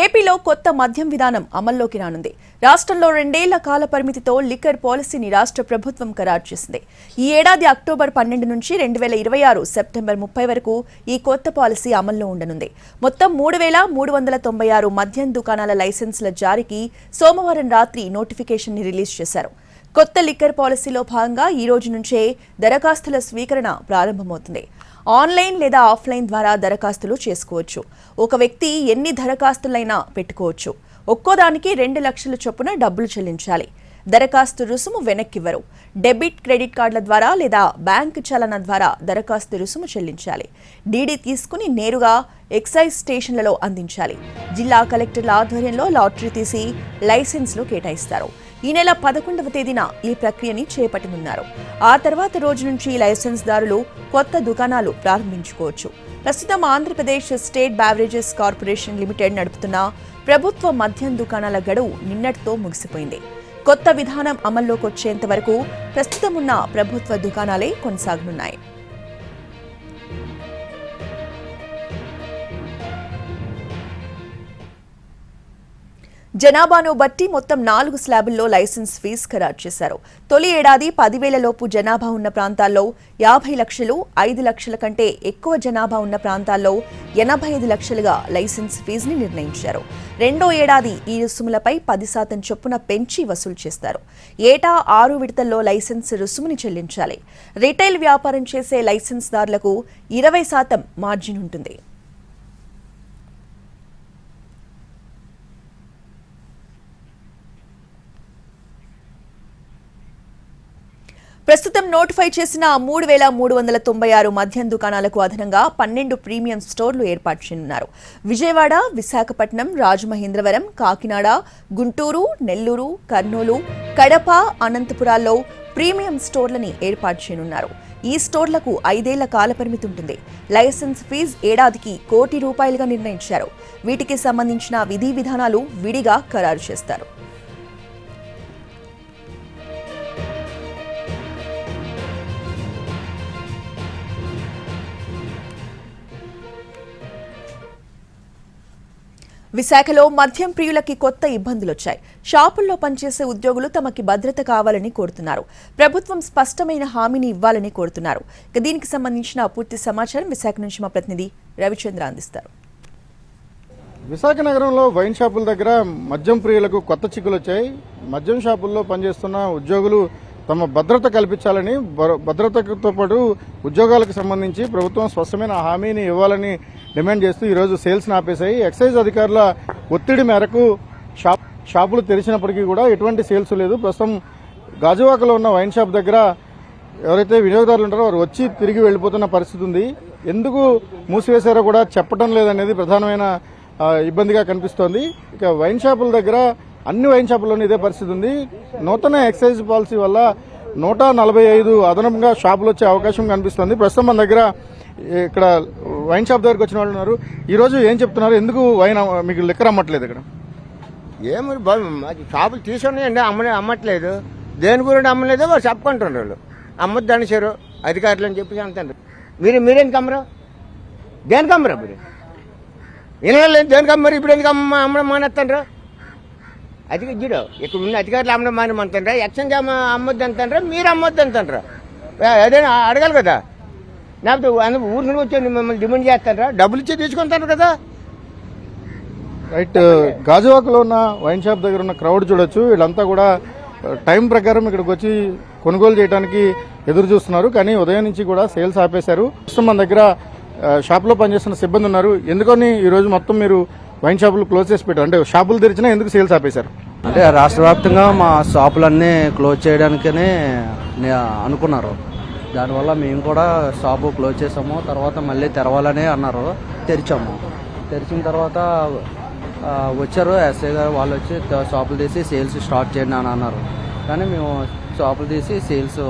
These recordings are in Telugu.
ఏపీలో కొత్త మద్యం విధానం అమల్లోకి రానుంది. రాష్ట్రంలో రెండేళ్ళ కాల పరిమితితో లిక్కర్ పాలసీని రాష్ట్ర ప్రభుత్వం ఖరారు చేసింది. ఈ ఏడాది అక్టోబర్ పన్నెండు నుంచి రెండు వేల ఇరవై ఆరు సెప్టెంబర్ ముప్పై వరకు ఈ కొత్త పాలసీ అమల్లో ఉండనుంది. మొత్తం మూడు వేల మూడు వందల తొంభై ఆరు మద్యం దుకాణాల లైసెన్సుల జారీకి సోమవారం రాత్రి నోటిఫికేషన్ని రిలీజ్ చేశారు. కొత్త లిక్కర్ పాలసీలో భాగంగా ఈ రోజు నుంచే దరఖాస్తుల స్వీకరణ ప్రారంభమవుతుంది. ఆన్లైన్ లేదా ఆఫ్లైన్ ద్వారా దరఖాస్తులు చేసుకోవచ్చు. ఒక వ్యక్తి ఎన్ని దరఖాస్తులైనా పెట్టుకోవచ్చు. ఒక్కోదానికి రెండు లక్షల చొప్పున డబ్బులు చెల్లించాలి. దరఖాస్తు రుసుము వెనక్కివ్వరు. డెబిట్ క్రెడిట్ కార్డుల ద్వారా లేదా బ్యాంక్ చలన ద్వారా దరఖాస్తు రుసుము చెల్లించాలి. డీడీ తీసుకుని నేరుగా ఎక్సైజ్ స్టేషన్లలో అందించాలి. జిల్లా కలెక్టర్ల ఆధ్వర్యంలో లాటరీ తీసి లైసెన్స్లు కేటాయిస్తారు. ఈ నెల పదకొండవ తేదీన ఈ ప్రక్రియని చేపట్టనున్నారు. ఆ తర్వాత రోజు నుంచి లైసెన్స్దారులు కొత్త దుకాణాలు ప్రారంభించుకోవచ్చు. ప్రస్తుతం Andhra Pradesh state beverages corporation limited నడుపుతున్న ప్రభుత్వ మద్యం దుకాణాల గడువు నిన్నటితో ముగిసిపోయింది. కొత్త విధానం అమల్లోకి వచ్చేంత వరకు ప్రస్తుతం ఉన్న ప్రభుత్వ దుకాణాలే కొనసాగనున్నాయి. జనాభాను బట్టి మొత్తం నాలుగు స్లాబుల్లో లైసెన్స్ ఫీజు ఖరారు చేశారు. తొలి ఏడాది పదివేలలోపు జనాభా ఉన్న ప్రాంతాల్లో యాభై లక్షలు ఐదు లక్షల కంటే ఎక్కువ జనాభా ఉన్న ప్రాంతాల్లో ఎనభై ఐదు లక్షలుగా లైసెన్స్ ఫీజుని నిర్ణయించారు. రెండో ఏడాది ఈ రుసుములపై పది శాతం చొప్పున పెంచి వసూలు చేస్తారు. ఏటా ఆరు విడతల్లో లైసెన్స్ రుసుముని చెల్లించాలి. రిటైల్ వ్యాపారం చేసే లైసెన్స్దారులకు ఇరవై శాతం మార్జిన్ ఉంటుంది. ప్రస్తుతం నోటిఫై చేసిన మూడు వేల మూడు వందల తొంభై ఆరు మద్యం దుకాణాలకు అదనంగా పన్నెండు ప్రీమియం స్టోర్లు ఏర్పాటు చేయనున్నారు. విజయవాడ విశాఖపట్నం రాజమహేంద్రవరం కాకినాడ గుంటూరు నెల్లూరు కర్నూలు కడప అనంతపురాల్లో ప్రీమియం స్టోర్లని ఏర్పాటు చేయనున్నారు. ఈ స్టోర్లకు ఐదేళ్ళ కాలపరిమితి ఉంటుంది. లైసెన్స్ ఫీజు ఏడాదికి కోటి రూపాయలుగా నిర్ణయించారు. వీటికి సంబంధించిన విధి విధానాలు విడిగా ఖరారు చేస్తారు. విశాఖలో మద్యం ప్రియులకి కొత్త ఇబ్బందులు వచ్చాయి షాపుల్లో పనిచేసే ఉద్యోగులు తమకి భద్రత కావాలని కోరుతున్నారు. ప్రభుత్వం స్పష్టమైన హామీని ఇవ్వాలని కోరుతున్నారు. ఇక దీనికి సంబంధించిన పూర్తి సమాచారం విశాఖ నుంచి మా ప్రతినిధి రవిచంద్ర అందిస్తారు. విశాఖ నగరంలో వైన్ షాపుల దగ్గర మద్యం ప్రియులకు కొత్త చిక్కులు వచ్చాయి మద్యం షాపుల్లో పనిచేస్తున్న ఉద్యోగులు తమ భద్రత కల్పించాలని భద్రతతో పాటు ఉద్యోగాలకు సంబంధించి ప్రభుత్వం స్పష్టమైన హామీని ఇవ్వాలని డిమాండ్ చేస్తూ ఈరోజు సేల్స్ని ఆపేశాయి. ఎక్సైజ్ అధికారుల ఒత్తిడి మేరకు షాప్ షాపులు తెరిచినప్పటికీ కూడా ఎటువంటి సేల్స్ లేదు. ప్రస్తుతం గాజువాకలో ఉన్న వైన్ షాప్ దగ్గర ఎవరైతే వినియోగదారులు ఉంటారో వారు వచ్చి తిరిగి వెళ్ళిపోతున్న పరిస్థితి ఉంది. ఎందుకు మూసివేశారో కూడా చెప్పడం లేదనేది ప్రధానమైన ఇబ్బందిగా కనిపిస్తోంది. ఇక వైన్ షాపుల దగ్గర అన్ని వైన్ షాపుల్లోనూ ఇదే పరిస్థితి ఉంది. నూతన ఎక్సైజ్ పాలసీ వల్ల నూట నలభై ఐదు అదనంగా షాపులు వచ్చే అవకాశం కనిపిస్తుంది. ప్రస్తుతం మన దగ్గర ఇక్కడ వైన్ షాప్ దగ్గరకు వచ్చిన వాళ్ళు ఉన్నారు. ఈరోజు ఏం చెప్తున్నారు? ఎందుకు వైన్ మీకు లిక్కర్ అమ్మట్లేదు ఇక్కడ? ఏమి షాపులు తీసుకున్నాయండి అమ్మనే అమ్మట్లేదు. దేని గురించి అమ్మలేదో వాళ్ళు చెప్పుకుంటున్నారు వాళ్ళు. అమ్మద్దు అనేసారు అధికారులు అని చెప్పి అంటారు మీరు మీరేం అమ్మరు దేనికి అమ్మరా మీరు? ఇళ్ళ దేనికి అమ్మరు ఇప్పుడు ఎందుకు అమ్మ అమ్మడం రా అది చూడు ఇక్కడ ఉన్న అధికారులు అమ్మడం మానేమంటారా? ఎక్స్చేంజ్ అమ్మ అమ్మొద్దు అంటారా మీరు అమ్మొద్దు అంటారా ఏదైనా అడగాలి కదా. లేకపోతే అందరూ ఊరి నుండి వచ్చి మిమ్మల్ని డిమాండ్ చేస్తారా? డబ్బులు ఇచ్చి తీసుకుంటారు కదా. రైట్ గాజువాకలో ఉన్న వైన్ షాప్ దగ్గర ఉన్న క్రౌడ్ చూడొచ్చు. వీళ్ళంతా కూడా టైం ప్రకారం ఇక్కడికి వచ్చి కొనుగోలు చేయడానికి ఎదురు చూస్తున్నారు. కానీ ఉదయం నుంచి కూడా సేల్స్ ఆపేశారు. ప్రస్తుతం మన దగ్గర షాప్లో పనిచేస్తున్న సిబ్బంది ఉన్నారు. ఎందుకని ఈ రోజు మొత్తం మీరు వైన్ షాపులు క్లోజ్ చేసి పెట్టారు? అంటే షాపులు తెరిచినా ఎందుకు సేల్స్ ఆపేశారు? అంటే రాష్ట్ర వ్యాప్తంగా మా షాపులన్నీ క్లోజ్ చేయడానికనే అనుకున్నారు. దానివల్ల మేము కూడా షాపు క్లోజ్ చేసాము తర్వాత మళ్ళీ తెరవాలని అన్నారు తెరిచాము. తెరిచిన తర్వాత వచ్చారు ఎస్ఐ గారు వాళ్ళు వచ్చి షాపులు తీసి సేల్స్ స్టార్ట్ చేయండి అని అన్నారు. కానీ మేము షాపులు తీసి సేల్స్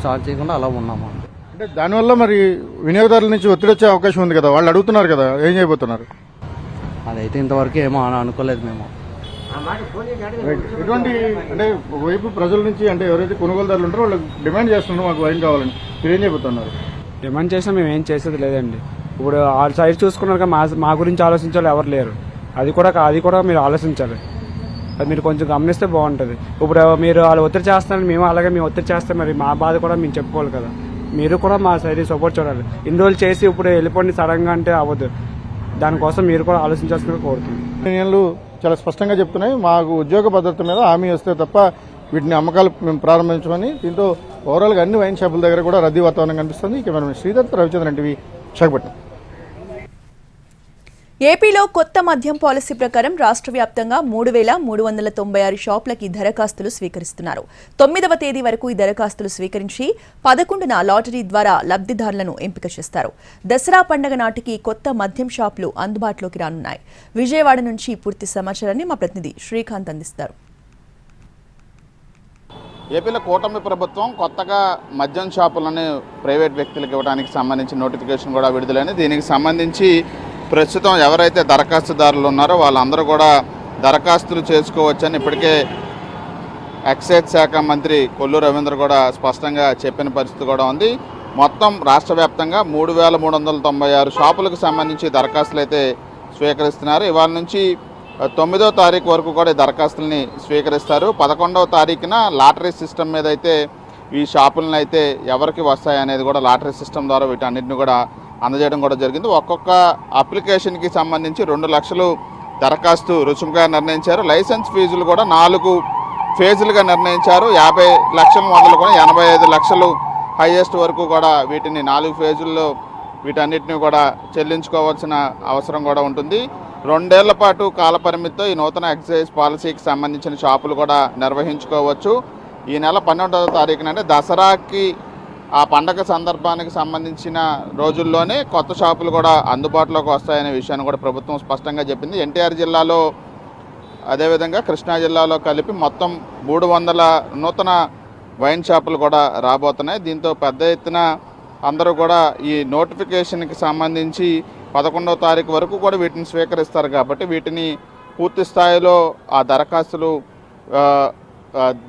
స్టార్ట్ చేయకుండా అలా ఉన్నాము. అంటే దానివల్ల మరి వినియోగదారుల నుంచి ఒత్తిడి వచ్చే అవకాశం ఉంది కదా వాళ్ళు అడుగుతున్నారు కదా ఏం చేయబోతున్నారు? అదైతే ఇంతవరకు ఏమో అని అనుకోలేదు మేము. ఎటువంటి అంటే వైపు ప్రజల నుంచి అంటే ఎవరైతే కొనుగోలుదారులు ఉంటారో వాళ్ళు డిమాండ్ చేస్తున్నారు మాకు వైన్ కావాలని. మీరు ఏం చెబుతున్నారు? డిమాండ్ చేసినా మేము ఏం చేసేది లేదండి. ఇప్పుడు వాళ్ళ సైడ్ చూసుకున్నారు మా మా గురించి ఆలోచించే వాళ్ళు ఎవరు లేరు. అది కూడా అది కూడా మీరు ఆలోచించాలి. అది మీరు కొంచెం గమనిస్తే బాగుంటుంది. ఇప్పుడు మీరు వాళ్ళు ఒత్తిడి చేస్తారని మేము అలాగే మేము ఒత్తిడి చేస్తే మరి మా బాధ కూడా మేము చెప్పుకోవాలి కదా. మీరు కూడా మా సైడ్ సపోర్ట్ చూడాలి. ఇన్ని రోజులు చేసి ఇప్పుడు వెళ్ళిపోండి సడన్గా అంటే అవ్వదు. దానికోసం మీరు కూడా ఆలోచించాల్సిందిగా యూనియన్లు చాలా స్పష్టంగా చెప్తున్నాయి. మాకు ఉద్యోగ భద్రత మీద హామీ వస్తే తప్ప వీటిని అమ్మకాలు మేము ప్రారంభించమని దీంతో ఓవరాల్గా అన్ని వైన్ షాపుల దగ్గర కూడా రద్దీ వాతావరణం కనిపిస్తుంది. ఇక మనం శ్రీదత్ రవిచంద్రన్ టీవీ విశాఖపట్నం. ఏపీలో కొత్త మద్యం పాలసీ ప్రకారం రాష్ట్ర వ్యాప్తంగా మూడు వేల మూడు వందల తొంభై ఆరు షాపులకి దరఖాస్తులు స్వీకరిస్తున్నారు. తొమ్మిదవ తేదీ వరకు ఈ దరఖాస్తులు స్వీకరించి పదకొండున లాటరీ ద్వారా లబ్ధిదారులను ఎంపిక చేస్తారు. దసరా పండగ నాటికి కొత్త మద్యం షాపులు అందుబాటులోకి రానున్నాయి. విజయవాడ నుంచి పూర్తి సమాచారాన్ని మా ప్రతినిధి శ్రీకాంత్ అందిస్తారు. ఏపీలో కూటమి ప్రభుత్వం కొత్తగా మద్యం షాపులను ప్రైవేట్ వ్యక్తులకు ఇవ్వడానికి సంబంధించి నోటిఫికేషన్ కూడా విడుదలైంది. దీనికి సంబంధించి ప్రస్తుతం ఎవరైతే దరఖాస్తుదారులు ఉన్నారో వాళ్ళందరూ కూడా దరఖాస్తులు చేసుకోవచ్చని ఇప్పటికే ఎక్సైజ్ శాఖ మంత్రి కొల్లు రవీంద్ర కూడా స్పష్టంగా చెప్పిన పరిస్థితి కూడా ఉంది. మొత్తం రాష్ట్ర వ్యాప్తంగా మూడు వేల మూడు వందల తొంభై ఆరు షాపులకు సంబంధించి దరఖాస్తులు అయితే స్వీకరిస్తున్నారు. ఇవాళ నుంచి తొమ్మిదో తారీఖు వరకు కూడా ఈ దరఖాస్తుల్ని స్వీకరిస్తారు. పదకొండవ తారీఖున లాటరీ సిస్టమ్ మీద అయితే ఈ షాపులను అయితే ఎవరికి వస్తాయి అనేది కూడా లాటరీ సిస్టమ్ ద్వారా వీటన్నిటిని కూడా అందజేయడం కూడా జరిగింది. ఒక్కొక్క అప్లికేషన్కి సంబంధించి రెండు లక్షలు దరఖాస్తు రుసుముగా నిర్ణయించారు. లైసెన్స్ ఫీజులు కూడా నాలుగు ఫేజులుగా నిర్ణయించారు. యాభై లక్షల మొదలుకొని ఎనభై ఐదు లక్షలు హైయెస్ట్ వరకు కూడా వీటిని నాలుగు ఫేజుల్లో వీటన్నిటిని కూడా చెల్లించుకోవాల్సిన అవసరం కూడా ఉంటుంది. రెండేళ్ళ పాటు కాలపరిమితితో ఈ నూతన ఎక్సైజ్ పాలసీకి సంబంధించిన షాపులు కూడా నిర్వహించుకోవచ్చు. ఈ నెల పన్నెండవ తారీఖున అంటే దసరాకి ఆ పండగ సందర్భానికి సంబంధించిన రోజుల్లోనే కొత్త షాపులు కూడా అందుబాటులోకి వస్తాయనే విషయాన్ని కూడా ప్రభుత్వం స్పష్టంగా చెప్పింది. ఎన్టీఆర్ జిల్లాలో అదేవిధంగా కృష్ణా జిల్లాలో కలిపి మొత్తం మూడు వందల నూతన వైన్ షాపులు కూడా రాబోతున్నాయి. దీంతో పెద్ద ఎత్తున అందరూ కూడా ఈ నోటిఫికేషన్కి సంబంధించి పదకొండవ తారీఖు వరకు కూడా వీటిని స్వీకరిస్తారు కాబట్టి వీటిని పూర్తి స్థాయిలో ఆ దరఖాస్తులు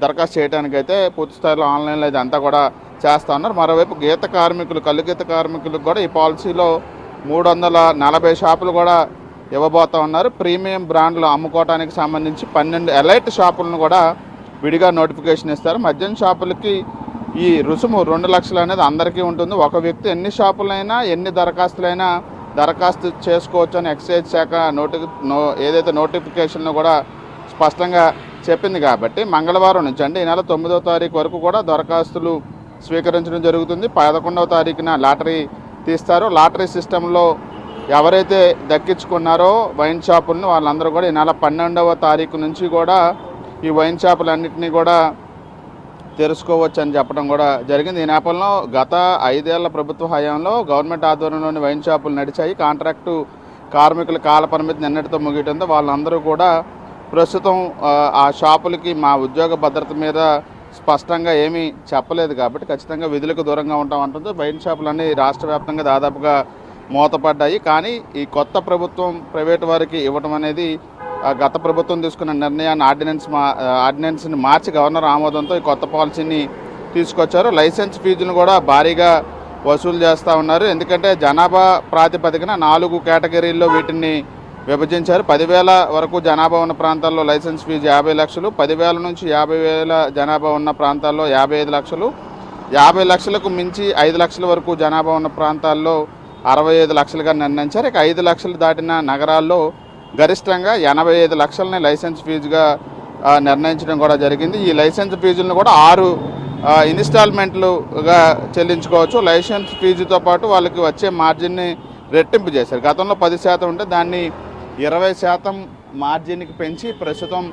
దరఖాస్తు చేయడానికైతే పూర్తి స్థాయిలో ఆన్లైన్లో ఇదంతా కూడా చేస్తా ఉన్నారు. మరోవైపు గీత కార్మికులు కళ్ళు గీత కార్మికులకు కూడా ఈ పాలసీలో మూడు వందల నలభై షాపులు కూడా ఇవ్వబోతా ఉన్నారు. ప్రీమియం బ్రాండ్లు అమ్ముకోవడానికి సంబంధించి పన్నెండు ఎలైట్ షాపులను కూడా విడిగా నోటిఫికేషన్ ఇస్తారు. మద్యం షాపులకి ఈ రుసుము రెండు లక్షలు అనేది అందరికీ ఉంటుంది. ఒక వ్యక్తి ఎన్ని షాపులైనా ఎన్ని దరఖాస్తులైనా దరఖాస్తు చేసుకోవచ్చు అని ఎక్సైజ్ శాఖ నోటి నో ఏదైతే నోటిఫికేషన్లో కూడా స్పష్టంగా చెప్పింది కాబట్టి మంగళవారం నుంచి అంటే ఈ నెల తొమ్మిదవ తారీఖు వరకు కూడా దరఖాస్తులు స్వీకరించడం జరుగుతుంది. పదకొండవ తారీఖున లాటరీ తీస్తారు. లాటరీ సిస్టంలో ఎవరైతే దక్కించుకున్నారో వైన్ షాపులను వాళ్ళందరూ కూడా ఈ నెల పన్నెండవ తారీఖు నుంచి కూడా ఈ వైన్ షాపులన్నింటినీ కూడా తెరుచుకోవచ్చు అని చెప్పడం కూడా జరిగింది. ఈ నేపథ్యంలో గత ఐదేళ్ళ ప్రభుత్వ హయాంలో గవర్నమెంట్ ఆధ్వర్యంలోని వైన్ షాపులు నడిచాయి. కాంట్రాక్టు కార్మికుల కాల పరిమితి నిన్నటితో ముగియడంతో వాళ్ళందరూ కూడా ప్రస్తుతం ఆ, ఆ షాపులకి మా ఉద్యోగ భద్రత మీద స్పష్టంగా ఏమీ చెప్పలేదు కాబట్టి ఖచ్చితంగా విధులకు దూరంగా ఉంటామంటుంది వైన్ షాపులన్నీ రాష్ట్ర వ్యాప్తంగా దాదాపుగా మూతపడ్డాయి. కానీ ఈ కొత్త ప్రభుత్వం ప్రైవేట్ వారికి ఇవ్వడం అనేది గత ప్రభుత్వం తీసుకున్న నిర్ణయాన్ని ఆర్డినెన్స్ మా ఆర్డినెన్స్ని మార్చి గవర్నర్ ఆమోదంతో ఈ కొత్త పాలసీని తీసుకొచ్చారు. లైసెన్స్ ఫీజును కూడా భారీగా వసూలు చేస్తూ ఉన్నారు. ఎందుకంటే జనాభా ప్రాతిపదికన నాలుగు కేటగిరీల్లో వీటిని విభజించారు. పదివేల వరకు జనాభా ఉన్న ప్రాంతాల్లో లైసెన్స్ ఫీజు యాభై లక్షలు పదివేల నుంచి యాభై వేల జనాభా ఉన్న ప్రాంతాల్లో యాభై ఐదు లక్షలు యాభై లక్షలకు మించి ఐదు లక్షల వరకు జనాభా ఉన్న ప్రాంతాల్లో అరవై ఐదు లక్షలుగా నిర్ణయించారు. ఇక ఐదు లక్షలు దాటిన నగరాల్లో గరిష్టంగా ఎనభై ఐదు లక్షలని లైసెన్స్ ఫీజుగా నిర్ణయించడం కూడా జరిగింది. ఈ లైసెన్స్ ఫీజులను కూడా ఆరు ఇన్స్టాల్మెంట్లుగా చెల్లించుకోవచ్చు. లైసెన్స్ ఫీజుతో పాటు వాళ్ళకి వచ్చే మార్జిన్ని రెట్టింపు చేశారు. గతంలో పది శాతం ఉంటే దాన్ని ఇరవై శాతం మార్జిన్కి పెంచి ప్రస్తుతం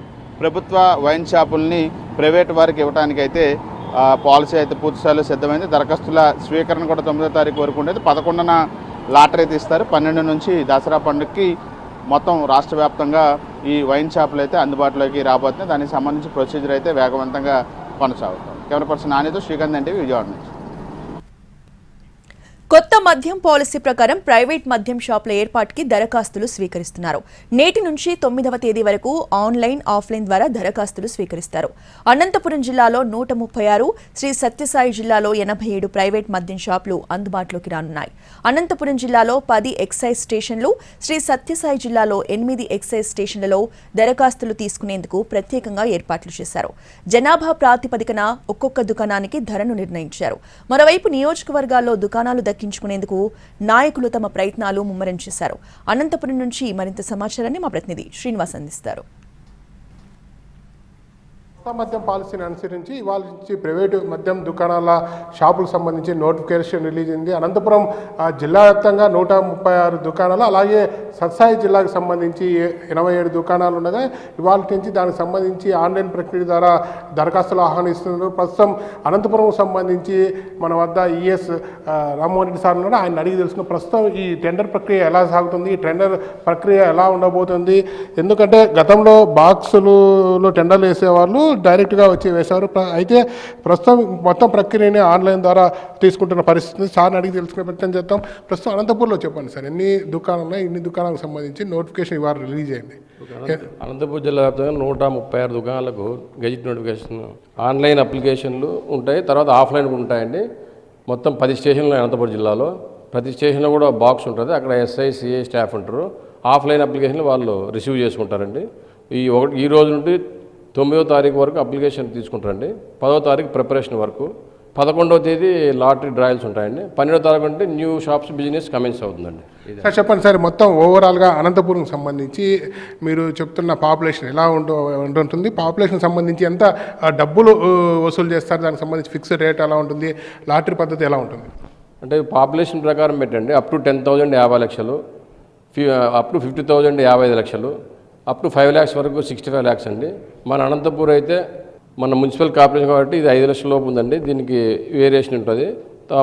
ప్రభుత్వ వైన్ షాపుల్ని ప్రైవేట్ వారికి ఇవ్వడానికైతే అయితే పాలసీ అయితే పూర్తిస్థాయిలో సిద్ధమైంది. దరఖాస్తుల స్వీకరణ కూడా తొమ్మిదో తారీఖు వరకు ఉండేది. పదకొండున లాటరీ తీస్తారు పన్నెండు నుంచి దసరా పండుగకి మొత్తం రాష్ట్ర వ్యాప్తంగా ఈ వైన్ షాపులు అయితే అందుబాటులోకి రాబోతున్నాయి. దానికి సంబంధించి ప్రొసీజర్ అయితే వేగవంతంగా కొనసాగుతుంది. కెమెరా పర్సన్ నానితో శ్రీకాంత్ అంటే విజయవాడ నుంచి. కొత్త మద్యం పాలసీ ప్రకారం ప్రైవేట్ మద్యం షాపుల ఏర్పాటుకి దరఖాస్తులు స్వీకరిస్తున్నారు. నేటి నుంచి తొమ్మిదవ తేదీ వరకు ఆన్లైన్ ఆఫ్లైన్ ద్వారా దరఖాస్తులు స్వీకరిస్తారు. అనంతపురం జిల్లాలో నూట ముప్పై ఆరు శ్రీ సత్యసాయి జిల్లాలో ఎనభై ఏడు ప్రైవేట్ మద్యం షాపులు అందుబాటులోకి రానున్నాయి. అనంతపురం జిల్లాలో పది ఎక్సైజ్ స్టేషన్లు శ్రీ సత్యసాయి జిల్లాలో ఎనిమిది ఎక్సైజ్ స్టేషన్లలో దరఖాస్తులు తీసుకునేందుకు ప్రత్యేకంగా ఏర్పాట్లు చేశారు. జనాభా ప్రాతిపదికన ఒక్కొక్క దుకాణానికి ధరను నిర్ణయించారు. మరోవైపు నియోజకవర్గాల్లో దుకాణాలు దక్కించుకునేందుకు నాయకులు తమ ప్రయత్నాలు ముమ్మరం చేశారు. అనంతపురం నుంచి మరింత సమాచారాన్ని మా ప్రతినిధి శ్రీనివాస్ అందిస్తారు. కొత్త మద్యం పాలసీని అనుసరించి ఇవాళ నుంచి ప్రైవేటు మద్యం దుకాణాల షాపులకు సంబంధించి నోటిఫికేషన్ రిలీజ్ అయింది. అనంతపురం ఆ, జిల్లా వ్యాప్తంగా నూట ముప్పై ఆరు దుకాణాలు అలాగే సత్సాయి జిల్లాకు సంబంధించి ఎనభై ఏడు దుకాణాలు ఉండగా ఇవాళ నుంచి దానికి సంబంధించి ఆన్లైన్ ప్రక్రియ ద్వారా దరఖాస్తులు ఆహ్వానిస్తున్నారు. ప్రస్తుతం అనంతపురం సంబంధించి మన వద్ద ఈఎస్ రామ్మోహన్ రెడ్డి సార్ ఉన్నారు ఆయన అడిగి తెలుసుకున్న. ప్రస్తుతం ఈ టెండర్ ప్రక్రియ ఎలా సాగుతుంది? ఈ టెండర్ ప్రక్రియ ఎలా ఉండబోతుంది? ఎందుకంటే గతంలో బాక్సులలో టెండర్లు వేసేవాళ్ళు డైరెక్ట్గా వచ్చి వేశారు. అయితే ప్రస్తుతం మొత్తం ప్రక్రియని ఆన్లైన్ ద్వారా తీసుకుంటున్న పరిస్థితి. సార్ని అడిగి తెలుసుకునే ప్రయత్నం చేద్దాం. ప్రస్తుతం అనంతపూర్లో చెప్పండి సార్. ఎన్ని దుకాణాలు ఎన్ని ఇన్ని దుకాణాలకు సంబంధించి నోటిఫికేషన్ ఇవాళ రిలీజ్ అయింది. అనంతపూర్ జిల్లా వ్యాప్తంగా నూట ముప్పై ఆరు దుకాణాలకు గెజిట్ నోటిఫికేషన్ ఆన్లైన్ అప్లికేషన్లు ఉంటాయి. తర్వాత ఆఫ్లైన్ కూడా ఉంటాయండి. మొత్తం పది స్టేషన్లు అనంతపురం జిల్లాలో. ప్రతి స్టేషన్లో కూడా బాక్స్ ఉంటుంది. అక్కడ ఎస్ఐ సిఐ స్టాఫ్ ఉంటారు. ఆఫ్లైన్ అప్లికేషన్లు వాళ్ళు రిసీవ్ చేసుకుంటారండి. ఈ ఒకటి ఈ రోజు నుండి తొమ్మిదో తారీఖు వరకు అప్లికేషన్ తీసుకుంటారండి. పదో తారీఖు ప్రిపరేషన్ వరకు. పదకొండవ తేదీ లాటరీ డ్రాయల్స్ ఉంటాయండి. పన్నెండో తారీఖు అంటే న్యూ షాప్స్ బిజినెస్ కమెన్స్ అవుతుందండి. సార్ చెప్పండి సార్ మొత్తం ఓవరాల్గా అనంతపురం సంబంధించి మీరు చెప్తున్న పాపులేషన్ ఎలా ఉంటూ ఉంటుంటుంది? పాపులేషన్ సంబంధించి ఎంత డబ్బులు వసూలు చేస్తారు? దానికి సంబంధించి ఫిక్స్డ్ రేట్ ఎలా ఉంటుంది? లాటరీ పద్ధతి ఎలా ఉంటుంది? అంటే పాపులేషన్ ప్రకారం పెట్టండి. అప్ టు టెన్ థౌజండ్ యాభై లక్షలు. ఫి- అప్ టు ఫిఫ్టీ థౌజండ్ యాభై ఐదు లక్షలు. అప్ టు ఫైవ్ ల్యాక్స్ వరకు సిక్స్టీ ఫైవ్ ల్యాక్స్ అండి. మన అనంతపూర్ అయితే మన మున్సిపల్ కార్పొరేషన్ కాబట్టి ఇది ఐదు లక్షల లోపు ఉందండి. దీనికి వేరియేషన్ ఉంటుంది.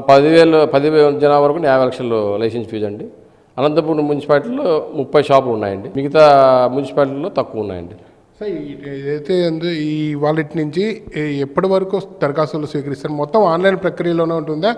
పదివేలు పదివేల జనాభా వరకు యాభై లక్షలు లైసెన్స్ ఫీజు అండి. అనంతపురం మున్సిపాలిటీలో ముప్పై షాపులు ఉన్నాయండి. మిగతా మున్సిపాలిటీలో తక్కువ ఉన్నాయండి. ఏదైతే ఈ వాలెట్ నుంచి ఎప్పటి వరకు దరఖాస్తులు స్వీకరిస్తారు? మొత్తం ఆన్లైన్ ప్రక్రియలోనే ఉంటుందా?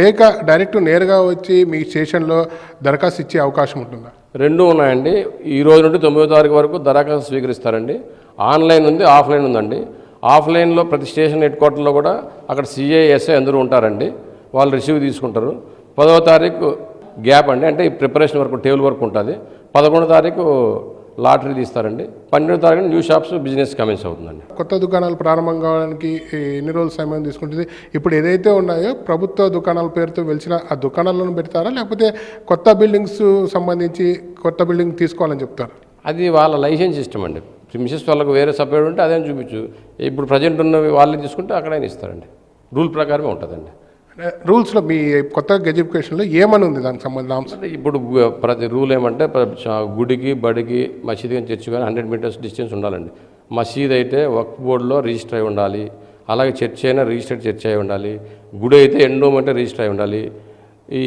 లేక డైరెక్ట్ నేరుగా వచ్చి మీ స్టేషన్లో దరఖాస్తు ఇచ్చే అవకాశం ఉంటుందా? రెండు ఉన్నాయండి. ఈ రోజు నుండి తొమ్మిదో తారీఖు వరకు దరఖాస్తు స్వీకరిస్తారండి. ఆన్లైన్ ఉంది ఆఫ్లైన్ ఉందండి. ఆఫ్లైన్లో ప్రతి స్టేషన్ హెడ్ క్వార్టర్లో కూడా అక్కడ సిఐ ఎస్ఐ అందరూ ఉంటారండి. వాళ్ళు రిసీవ్ తీసుకుంటారు. పదవ తారీఖు గ్యాప్ అండి. అంటే ఈ ప్రిపరేషన్ వరకు టేబుల్ వరకు ఉంటుంది. పదకొండో తారీఖు లాటరీ తీస్తారండి. పన్నెండో తారీఖు న్యూ షాప్స్ బిజినెస్ కమెన్స్ అవుతుందండి. కొత్త దుకాణాలు ప్రారంభం కావడానికి ఎన్ని రోజులు సమయం తీసుకుంటుంది? ఇప్పుడు ఏదైతే ఉన్నాయో ప్రభుత్వ దుకాణాల పేరుతో వెలిచిన ఆ దుకాణాలను పెడతారా? లేకపోతే కొత్త బిల్డింగ్స్ సంబంధించి కొత్త బిల్డింగ్ తీసుకోవాలని చెప్తారు? అది వాళ్ళ లైసెన్స్ సిస్టమ్ అండి. మిసెస్ వాళ్ళకు వేరే సపరేట్ ఉంటే అదేం చూపించు. ఇప్పుడు ప్రజెంట్ ఉన్నవి వాళ్ళే తీసుకుంటే అక్కడైనా ఇస్తారండి. రూల్ ప్రకారమే ఉంటుందండి. రూల్స్లో మీ కొత్త గెజిఫికేషన్లో ఏమని ఉంది దానికి సంబంధించిన అంశం ఇప్పుడు ప్రతి రూల్ ఏమంటే గుడికి బడికి మసీదు కానీ చర్చి కానీ హండ్రెడ్ మీటర్స్ డిస్టెన్స్ ఉండాలండి. మసీద్ అయితే వక్ బోర్డులో రిజిస్టర్ అయి ఉండాలి. అలాగే చర్చ్ అయినా రిజిస్టర్డ్ చర్చ్ అయి ఉండాలి. గుడి అయితే ఎండోమెంట్ రిజిస్టర్ అయి ఉండాలి. ఈ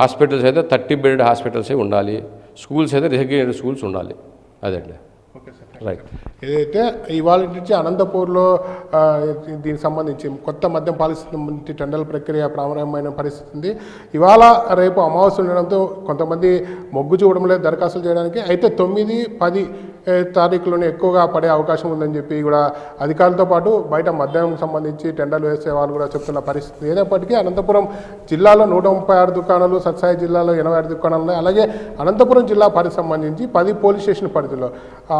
హాస్పిటల్స్ అయితే థర్టీ బెడ్ హాస్పిటల్స్ ఉండాలి. స్కూల్స్ అయితే రెగ్యులర్ స్కూల్స్ ఉండాలి. అదండి రైట్ ఏదైతే ఇవాళ నుంచి అనంతపూర్లో దీనికి సంబంధించి కొత్త మద్యం పాలసీ సంబంధించి టెండర్ ప్రక్రియ ప్రారంభమైన పరిస్థితి ఉంది. ఇవాళ రేపు అమావాస్య ఉండడంతో కొంతమంది మొగ్గు చూడడం లేదు దరఖాస్తులు చేయడానికి. అయితే తొమ్మిది పది తారీఖులోనే ఎక్కువగా పడే అవకాశం ఉందని చెప్పి కూడా అధికారులతో పాటు బయట మద్యం సంబంధించి టెండర్లు వేసే వాళ్ళు కూడా చెప్తున్న పరిస్థితి. ఏదైనప్పటికీ అనంతపురం జిల్లాలో నూట ముప్పై ఆరు దుకాణాలు సత్సాయి జిల్లాలో ఎనభై ఆరు దుకాణాలు అలాగే అనంతపురం జిల్లా పరిధి సంబంధించి పది పోలీస్ స్టేషన్ పరిధిలో.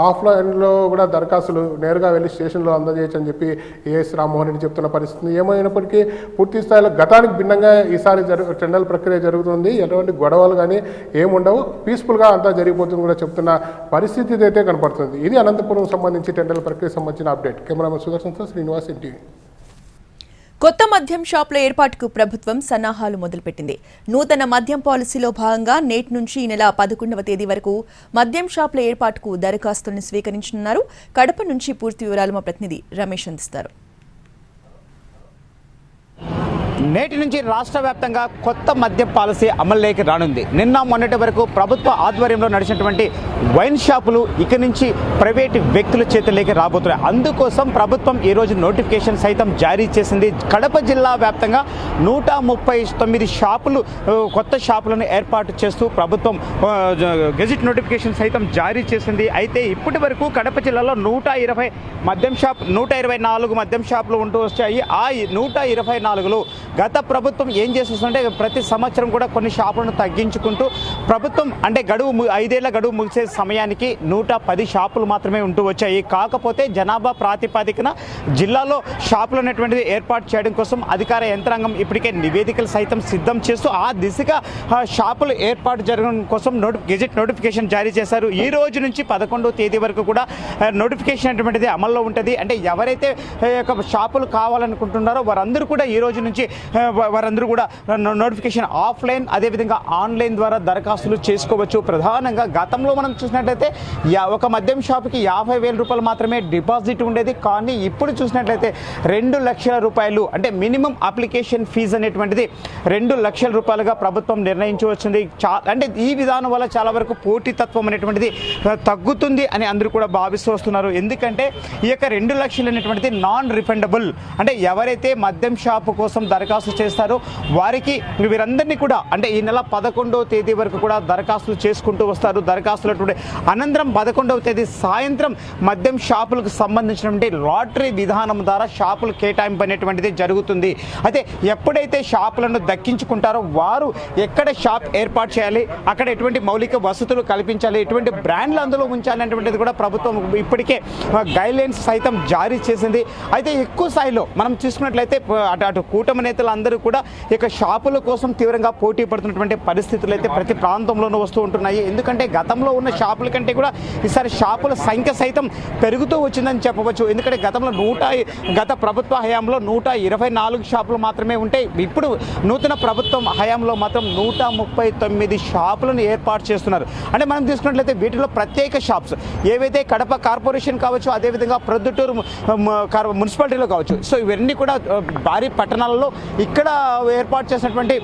ఆఫ్లైన్లో కూడా దరఖాస్తులు నేరుగా వెళ్ళి స్టేషన్లో అందజేయచ్చని అని చెప్పి ఏఎస్ రామ్మోహన్ రెడ్డి చెప్తున్న పరిస్థితి. ఏమైనప్పటికీ పూర్తి స్థాయిలో గతానికి భిన్నంగా ఈసారి జరుగు టెండర్ ప్రక్రియ జరుగుతుంది. ఎటువంటి గొడవలు కానీ ఏముండవు. పీస్ఫుల్గా అంతా జరిగిపోతుంది కూడా చెప్తున్న పరిస్థితి అయితే కనపడుతుంది ఇది అనంతపురం సంబంధించి టెండర్ల ప్రక్రియ సంబంధించిన అప్డేట్. కెమెరామెన్ సుదర్శన్తో శ్రీనివాస్ ఎన్టీవీ కొత్త మద్యం షాపుల ఏర్పాటుకు ప్రభుత్వం సన్నాహాలు మొదలుపెట్టింది. నూతన మద్యం పాలసీలో భాగంగా నేటి నుంచి ఈ నెల పదకొండవ తేదీ వరకు మద్యం షాపుల ఏర్పాటుకు దరఖాస్తులను స్వీకరించనున్నారు. కడప నుంచి పూర్తి వివరాలు మా ప్రతినిధి రమేష్ అందిస్తారు. నేటి నుంచి రాష్ట్ర వ్యాప్తంగా కొత్త మద్యం పాలసీ అమల్లోకి రానుంది. నిన్న మొన్నటి వరకు ప్రభుత్వ ఆధ్వర్యంలో నడిచినటువంటి వైన్ షాపులు ఇక నుంచి ప్రైవేటు వ్యక్తుల చేతుల్లోకి రాబోతున్నాయి. అందుకోసం ప్రభుత్వం ఈరోజు నోటిఫికేషన్ సైతం జారీ చేసింది. కడప జిల్లా వ్యాప్తంగా నూట ముప్పై తొమ్మిది షాపులు కొత్త షాపులను ఏర్పాటు చేస్తూ ప్రభుత్వం గెజిట్ నోటిఫికేషన్ సైతం జారీ చేసింది. అయితే ఇప్పటి వరకు కడప జిల్లాలో నూట ఇరవై మద్యం షాప్ నూట ఇరవై నాలుగు మద్యం షాపులు ఉంటూ వచ్చాయి. ఆ నూట ఇరవై నాలుగులో గత ప్రభుత్వం ఏం చేస్తుందంటే ప్రతి సంవత్సరం కూడా కొన్ని షాపులను తగ్గించుకుంటూ ప్రభుత్వం అంటే గడువు ము- ఐదేళ్ళ గడువు ముగిసే సమయానికి నూట పది షాపులు మాత్రమే ఉంటూ వచ్చాయి. కాకపోతే జనాభా ప్రాతిపదికన జిల్లాలో షాపులు అనేటువంటిది ఏర్పాటు చేయడం కోసం అధికార యంత్రాంగం ఇప్పటికే నివేదికలు సైతం సిద్ధం చేస్తూ ఆ దిశగా షాపులు ఏర్పాటు జరగడం కోసం నోటి గెజెట్ నోటిఫికేషన్ జారీ చేశారు. ఈ రోజు నుంచి పదకొండవ తేదీ వరకు కూడా నోటిఫికేషన్ అనేటువంటిది అమల్లో ఉంటుంది. అంటే ఎవరైతే యొక్క షాపులు కావాలనుకుంటున్నారో వారందరూ కూడా ఈ రోజు నుంచి వారందరూ కూడా నోటిఫికేషన్ ఆఫ్లైన్ అదేవిధంగా ఆన్లైన్ ద్వారా దరఖాస్తు దరఖాస్తులు చేసుకోవచ్చు. ప్రధానంగా గతంలో మనం చూసినట్లయితే యా- ఒక మద్యం షాపుకి యాభై వేల రూపాయలు మాత్రమే డిపాజిట్ ఉండేది. కానీ ఇప్పుడు చూసినట్లయితే రెండు లక్షల రూపాయలు అంటే మినిమం అప్లికేషన్ ఫీజు అనేటువంటిది రెండు లక్షల రూపాయలుగా ప్రభుత్వం నిర్ణయించవచ్చింది చా అంటే ఈ విధానం వల్ల చాలా వరకు పోటీతత్వం అనేటువంటిది తగ్గుతుంది అని అందరూ కూడా భావిస్తూ వస్తున్నారు. ఎందుకంటే ఈ యొక్క రెండు లక్షలు అనేటువంటిది నాన్ రిఫండబుల్ అంటే ఎవరైతే మద్యం షాపు కోసం దరఖాస్తు చేస్తారో వారికి వీరందరినీ కూడా అంటే ఈ నెల పదకొండవ తేదీ వరకు కూడా దరఖాస్తులు చేసుకుంటూ వస్తారు. దరఖాస్తులు అటువంటి అనంతరం పదకొండవ తేదీ సాయంత్రం మద్యం షాపులకు సంబంధించినటువంటి లాటరీ విధానం ద్వారా షాపులు కేటాయింపు అనేటువంటిది జరుగుతుంది. అయితే ఎప్పుడైతే షాపులను దక్కించుకుంటారో వారు ఎక్కడ షాప్ ఏర్పాటు చేయాలి అక్కడ ఎటువంటి మౌలిక వసతులు కల్పించాలి ఎటువంటి బ్రాండ్లు అందులో ఉంచాలి అనేటువంటిది కూడా ప్రభుత్వం ఇప్పటికే గైడ్లైన్స్ సైతం జారీ చేసింది. అయితే ఎక్కువ స్థాయిలో మనం చూసుకున్నట్లయితే అటు అటు కూటమి నేతలు అందరూ కూడా ఇక షాపుల కోసం తీవ్రంగా పోటీ పడుతున్నటువంటి పరిస్థితులు అయితే ప్రతి ప్రాంతంలోనూ వస్తూ ఉంటున్నాయి. ఎందుకంటే గతంలో ఉన్న షాపుల కంటే కూడా ఈసారి షాపుల సంఖ్య సైతం పెరుగుతూ వచ్చిందని చెప్పవచ్చు. ఎందుకంటే గతంలో నూట గత ప్రభుత్వ హయాంలో నూట ఇరవై నాలుగు షాపులు మాత్రమే ఉంటాయి ఇప్పుడు నూతన ప్రభుత్వం హయాంలో మాత్రం నూట ముప్పై తొమ్మిది షాపులను ఏర్పాటు చేస్తున్నారు. అంటే మనం తీసుకున్నట్లయితే వీటిలో ప్రత్యేక షాప్స్ ఏవైతే కడప కార్పొరేషన్ కావచ్చు అదేవిధంగా ప్రొద్దుటూరు మున్సిపాలిటీలో కావచ్చు. సో ఇవన్నీ కూడా భారీ పట్టణాలలో ఇక్కడ ఏర్పాటు చేసినటువంటి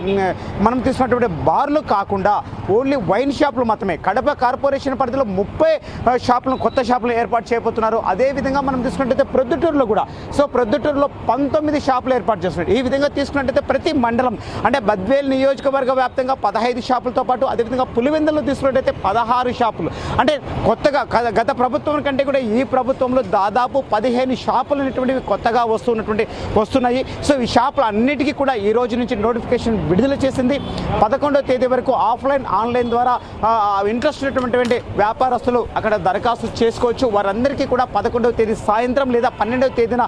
మనం తీసుకున్నటువంటి బార్లు కాకుండా ఓన్లీ వైన్ షాపులు మాత్రమే. కడప కార్పొరేషన్ పరిధిలో ముప్పై షాపులు షాపులను కొత్త షాపులు ఏర్పాటు చేయబోతున్నారు. అదేవిధంగా మనం తీసుకున్నట్టయితే ప్రొద్దుటూరులో కూడా. సో ప్రొద్దుటూరులో పంతొమ్మిది షాపులు ఏర్పాటు చేస్తున్నారు. ఈ విధంగా తీసుకున్నట్టయితే ప్రతి మండలం అంటే బద్వేల్ నియోజకవర్గ వ్యాప్తంగా పదహైదు షాపులతో పాటు అదేవిధంగా పులివెందులో తీసుకున్నట్టయితే పదహారు షాపులు. అంటే కొత్తగా గ- గత ప్రభుత్వం కంటే కూడా ఈ ప్రభుత్వంలో దాదాపు పదిహేను షాపులు అనేటువంటివి కొత్తగా వస్తున్నటువంటి వస్తున్నాయి. సో ఈ షాపులు అన్నిటికీ కూడా ఈ రోజు నుంచి నోటిఫికేషన్ విడుదల చేసింది. పదకొండో తేదీ వరకు ఆఫ్లైన్ ఆన్లైన్ ద్వారా ఇంట్రెస్ట్ ఉన్నటువంటి వ్యాపారస్తులు అక్కడ దరఖాస్తు చేసుకోవచ్చు. వారందరికీ కూడా పదకొండవ తేదీ సాయంత్రం లేదా పన్నెండవ తేదీన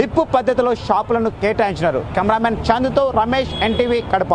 డిప్పు పద్ధతిలో షాపులను కేటాయించినారు. కెమెరామెన్ చాందుతో రమేష్ ఎన్టీవీ కడప.